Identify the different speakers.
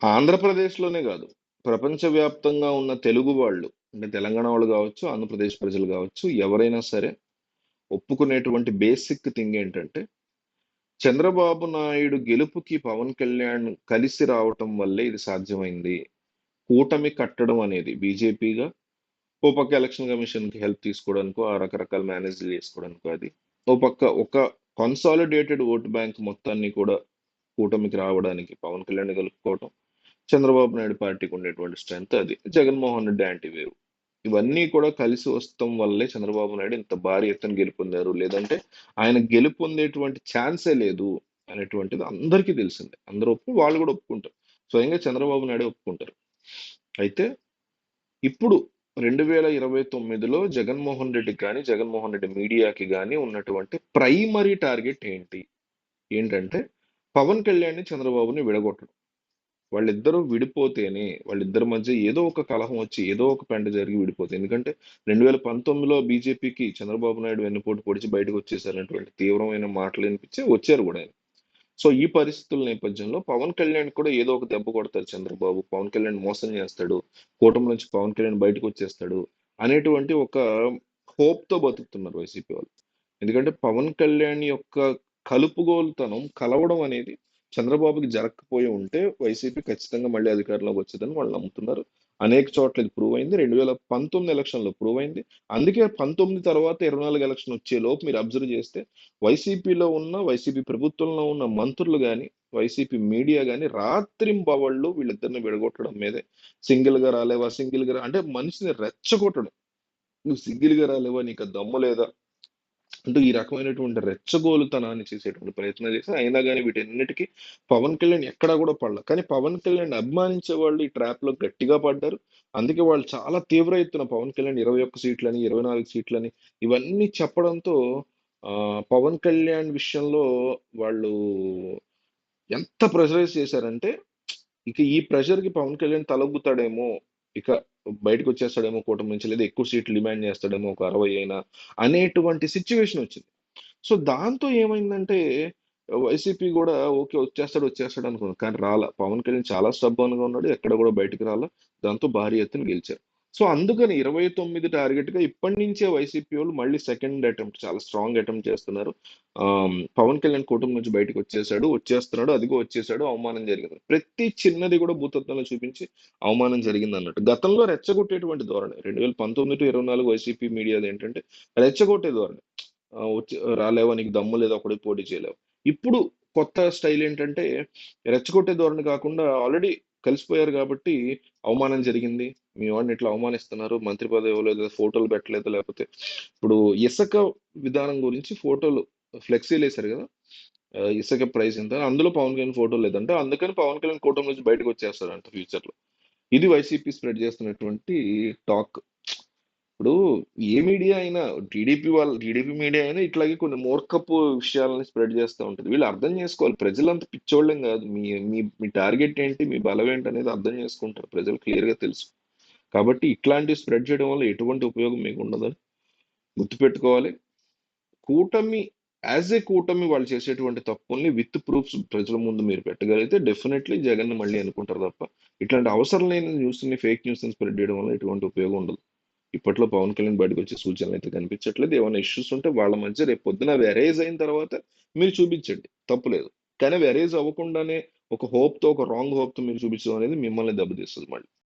Speaker 1: ఆంధ్రప్రదేశ్‌లోనే కాదు ప్రపంచవ్యాప్తంగా ఉన్న తెలుగు వాళ్ళు, అంటే తెలంగాణ వాళ్ళు కావచ్చు ఆంధ్రప్రదేశ్ ప్రజలు కావచ్చు ఎవరైనా సరే ఒప్పుకునేటువంటి బేసిక్ థింగ్ ఏంటంటే, చంద్రబాబు నాయుడు గెలుపుకి పవన్ కళ్యాణ్ కలిసి రావటం వల్లే ఇది సాధ్యమైంది. కూటమి కట్టడం అనేది బీజేపీగా, ఓ పక్క ఎలక్షన్ కమిషన్‌కి హెల్ప్ తీసుకోవడానికో, ఆ రకరకాల మేనేజ్‌లు చేసుకోవడానికో అది. ఓ పక్క ఒక కన్సాలిడేటెడ్ ఓట్ బ్యాంక్ మొత్తాన్ని కూడా కూటమికి రావడానికి పవన్ కళ్యాణ్ కలుపుకోవటం. చంద్రబాబు నాయుడు పార్టీకి ఉండేటువంటి స్ట్రెంత్ అది. Jaganmohan Reddy anti wave. ఇవన్నీ కూడా కలిసి వస్తం వల్లే చంద్రబాబు నాయుడు ఇంత భారీ ఎత్తున గెలుపొందారు. లేదంటే ఆయన గెలుపొందేటువంటి ఛాన్సే లేదు అనేటువంటిది అందరికీ తెలిసిందే. అందరూ ఒప్పు వాళ్ళు కూడా ఒప్పుకుంటారు. స్వయంగా చంద్రబాబు నాయుడు ఒప్పుకుంటారు. అయితే ఇప్పుడు 2029లో జగన్మోహన్ రెడ్డికి కానీ జగన్మోహన్ రెడ్డి మీడియాకి కానీ ఉన్నటువంటి ప్రైమరీ టార్గెట్ ఏంటి? ఏంటంటే పవన్ కళ్యాణ్‌ని, చంద్రబాబుని విడగొట్టడం. వాళ్ళిద్దరూ విడిపోతేనే వాళ్ళిద్దరి మధ్య ఏదో ఒక కలహం వచ్చి, ఏదో ఒక పెంట జరిగి విడిపోతే ఎందుకంటే 2019లో బీజేపీకి చంద్రబాబు నాయుడు వెన్నుపోటు పొడిచి బయటకు బయటకొచ్చేసారనేటువంటి తీవ్రమైన మాటలు వినిపించి వచ్చారు కూడా ఆయన. సో, ఈ పరిస్థితుల నేపథ్యంలో పవన్ కళ్యాణ్ కూడా ఏదో ఒక దెబ్బ కొడతారు చంద్రబాబు. పవన్ కళ్యాణ్ మోసం చేస్తాడు. కూటమి నుంచి పవన్ కళ్యాణ్ బయటకొచ్చేస్తాడు. అనేటువంటి ఒక హోప్‌తో బతుకుతున్నారు వైసీపీ వాళ్ళు. ఎందుకంటే పవన్ కళ్యాణ్ యొక్క కలుపుగోలుతనం, కలవడం అనేది చంద్రబాబుకి జరగకపోయి ఉంటే వైసీపీ ఖచ్చితంగా మళ్ళీ అధికారంలోకి వచ్చేదని వాళ్ళు నమ్ముతున్నారు. అనేక చోట్ల ఇది ప్రూవ్ అయింది. 2019 ఎలక్షన్‌లో ప్రూవ్ అయింది. అందుకే 19 తర్వాత 24 ఎలక్షన్ వచ్చేలోపు మీరు అబ్జర్వ్ చేస్తే వైసీపీలో ఉన్న, వైసీపీ ప్రభుత్వంలో ఉన్న మంత్రులు కానీ వైసీపీ మీడియా గాని రాత్రింబవళ్ళు వీళ్ళిద్దరిని విడగొట్టడం మీదే సింగిల్‌గా రాలేవా? సింగిల్‌గా అంటే మనిషిని రెచ్చగొట్టడం. నువ్వు సింగిల్‌గా రాలేవా? నీకు దమ్ము లేదా? అంటూ ఈ రకమైనటువంటి రెచ్చగోలుతనాన్ని చేసేటువంటి ప్రయత్నం చేశారు. అయినా కానీ వీటన్నిటికీ పవన్ కళ్యాణ్ ఎక్కడా కూడా పడలేదు కానీ పవన్ కళ్యాణ్ అభిమానించే వాళ్ళు ఈ ట్రాప్‌లో గట్టిగా పడ్డారు. అందుకే వాళ్ళు చాలా తీవ్ర ఎత్తున పవన్ కళ్యాణ్ 21 సీట్లని, 24 సీట్లని ఇవన్నీ చెప్పడంతో పవన్ కళ్యాణ్ విషయంలో వాళ్ళు ఎంత ప్రెషరైజ్ చేశారంటే, ఇక ఈ ప్రెషర్‌కి పవన్ కళ్యాణ్ తలొగ్గుతాడేమో, ఇక బయటకు వచ్చేస్తాడేమో కూటమి నుంచి, లేదా ఎక్కువ సీట్లు డిమాండ్ చేస్తాడేమో ఒక 60 అయినా, అనేటువంటి సిచ్యువేషన్ వచ్చింది. సో, దాంతో ఏమైందంటే వైసీపీ కూడా ఓకే. వచ్చేస్తాడు, వచ్చేస్తాడు అనుకున్నాను కానీ రాలా. పవన్ కళ్యాణ్ చాలా స్టబ్బర్న్‌గా ఉన్నాడు. ఎక్కడ కూడా బయటకు రాలా. దాంతో భారీ ఎత్తున గెలిచారు. సో, అందుకని 29 టార్గెట్‌గా ఇప్పటి నుంచే వైసీపీ వాళ్ళు మళ్ళీ సెకండ్ అటెంప్ట్ చాలా స్ట్రాంగ్ అటెంప్ట్ చేస్తున్నారు. పవన్ కళ్యాణ్ కూటమి నుంచి బయటకు వచ్చేసాడు వచ్చేస్తున్నాడు, అదిగో వచ్చేసాడు, అవమానం జరిగింది. ప్రతి చిన్నది కూడా భూతత్వంలో చూపించి అవమానం జరిగింది అన్నట్టు గతంలో రెచ్చగొట్టేటువంటి ధోరణి. 2019-24 వైసీపీ మీడియాదేంటంటే రెచ్చగొట్టే ధోరణి. వచ్చి రాలేవా? నీకు దమ్ము లేదా? ఒకటి పోటీ చేయలేవు ఇప్పుడు కొత్త స్టైల్ ఏంటంటే రెచ్చగొట్టే ధోరణి కాకుండా ఆల్రెడీ కలిసిపోయారు కాబట్టి అవమానం జరిగింది. మీ వాడిని ఇట్లా అవమానిస్తున్నారు. మంత్రి పదవి ఇవ్వలేదు, ఫోటోలు పెట్టలేదు. లేకపోతే ఇప్పుడు ఇసక విధానం గురించి ఫోటోలు ఫ్లెక్సీలు వేశారు కదా ఇసుక ప్రైస్ ఎంత అందులో పవన్ కళ్యాణ్ ఫోటో లేదంటే అందుకని పవన్ కళ్యాణ్ కూటమి నుంచి బయటకొచ్చేస్తాడంట ఫ్యూచర్‌లో. ఇది వైసీపీ స్ప్రెడ్ చేస్తున్నటువంటి టాక్. ఇప్పుడు ఏ మీడియా అయినా టీడీపీ వాళ్ళు టీడీపీ మీడియా అయినా ఇట్లాగే కొన్ని మూర్ఖపు విషయాలని స్ప్రెడ్ చేస్తూ ఉంటుంది వీళ్ళు అర్థం చేసుకోవాలి. ప్రజలంత పిచ్చోళ్ళేం కాదు మీ మీ మీ టార్గెట్ ఏంటి? మీ బలం అనేది అర్థం చేసుకుంటారు. ప్రజలు క్లియర్‌గా తెలుసు. కాబట్టి ఇట్లాంటివి స్ప్రెడ్ చేయడం వల్ల ఎటువంటి ఉపయోగం మీకు ఉండదని గుర్తుపెట్టుకోవాలి. కూటమి యాజ్ ఏ కూటమి వాళ్ళు చేసేటువంటి తప్పుల్ని విత్ ప్రూఫ్స్ ప్రజల ముందు మీరు పెట్టగలిగితే డెఫినెట్లీ జగన్ మళ్ళీ అనుకుంటారు తప్ప, ఇట్లాంటి అవసరం లేని న్యూస్‌ని, ఫేక్ న్యూస్‌ని స్ప్రెడ్ చేయడం వల్ల ఎటువంటి ఉపయోగం ఉండదు. ఇప్పట్లో పవన్ కళ్యాణ్ బయటికి వచ్చే సూచనలు అయితే కనిపించట్లేదు. ఏమైనా ఇష్యూస్ ఉంటే వాళ్ళ మధ్య రేపు పొద్దున అవి అయిన తర్వాత మీరు చూపించండి. తప్పులేదు. కానీ అవి అవ్వకుండానే ఒక హోప్‌తో, ఒక రాంగ్ హోప్‌తో మీరు చూపించడం అనేది మిమ్మల్ని దెబ్బతీస్తుంది మళ్ళీ.